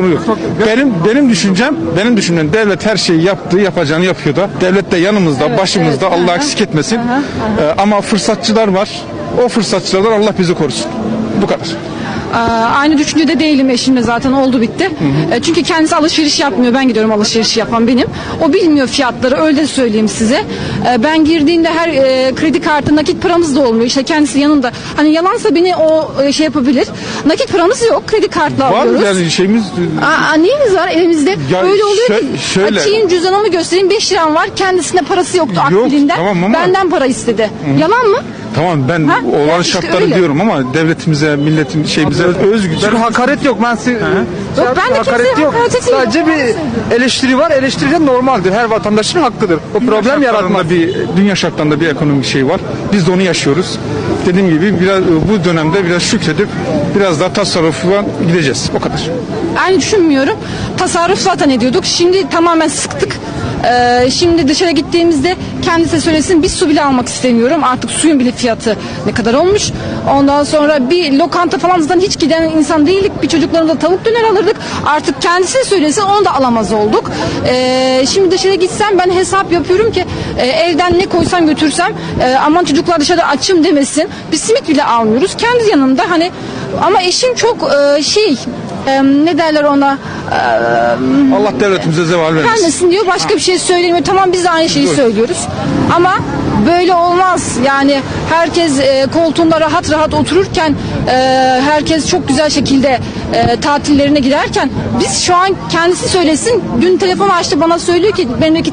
Sorun yok. Benim benim düşüncem, benim düşüncem devlet her şeyi yaptığı, yapacağını yapıyor da. Devlet de yanımızda, başımızda. evet. Allah Aha. eksik etmesin. Ee, ama fırsatçılar var. O fırsatçılardan Allah bizi korusun. Bu kadar. Aynı düşüncede değilim eşimle zaten oldu bitti. E, Çünkü kendisi alışveriş yapmıyor. Ben gidiyorum alışveriş yapan benim. O bilmiyor fiyatları öyle söyleyeyim size. E, Ben girdiğinde her e, kredi kartı nakit paramız da olmuyor. İşte kendisi yanında. Hani yalansa beni o e, şey yapabilir. Nakit paramız yok. Kredi kartla Var alıyoruz. yani şeyimiz Aa, neyimiz var elimizde? Ya Öyle oluyor ki şö- şöyle- açayım cüzdanımı göstereyim 5 liram var. Kendisine parası yoktu Yok, akbilinden. tamam ama- Benden para istedi. Yalan mı? Tamam ben Ha? olan Yani işte şartları öyle. diyorum ama devletimize, milletin şeyimize özgür. Çünkü hakaret yok. Ben size Yok, ben de kimseye hakaret etmiyorum. Sadece bir eleştiri var. Eleştiri de normaldir. Her vatandaşın hakkıdır. O problem Şartlarında yaratmaz. bir dünya şartlarında bir ekonomik şey var. Biz de onu yaşıyoruz. Dediğim gibi biraz bu dönemde biraz şükredip biraz daha tasarrufa gideceğiz. O kadar. Aynı düşünmüyorum. Tasarruf zaten ediyorduk. Şimdi tamamen sıktık. Ee, şimdi dışarı gittiğimizde kendisi söylesin bir su bile almak istemiyorum. Artık suyun bile fiyatı ne kadar olmuş. Ondan sonra bir lokanta falan zaten hiç giden insan değildik. Bir çocuklarımıza tavuk döner alırdık. Artık kendisi söylesin onu da alamaz olduk. Ee, şimdi dışarı gitsem ben hesap yapıyorum ki e, evden ne koysam götürsem e, aman çocuklar dışarıda açım demesin. Bir simit bile almıyoruz. Kendi yanımda hani ama eşim çok e, şey e, ne derler ona e, Allah devletimize zeval vermesin. vermesin diyor başka bir şey söylemiyor. Tamam biz de aynı şeyi söylüyoruz. Ama böyle olmaz. Yani herkes e, koltuğunda rahat rahat otururken e, herkes çok güzel şekilde e, tatillerine giderken biz şu an kendisi söylesin. Dün telefon açtı bana söylüyor ki benimki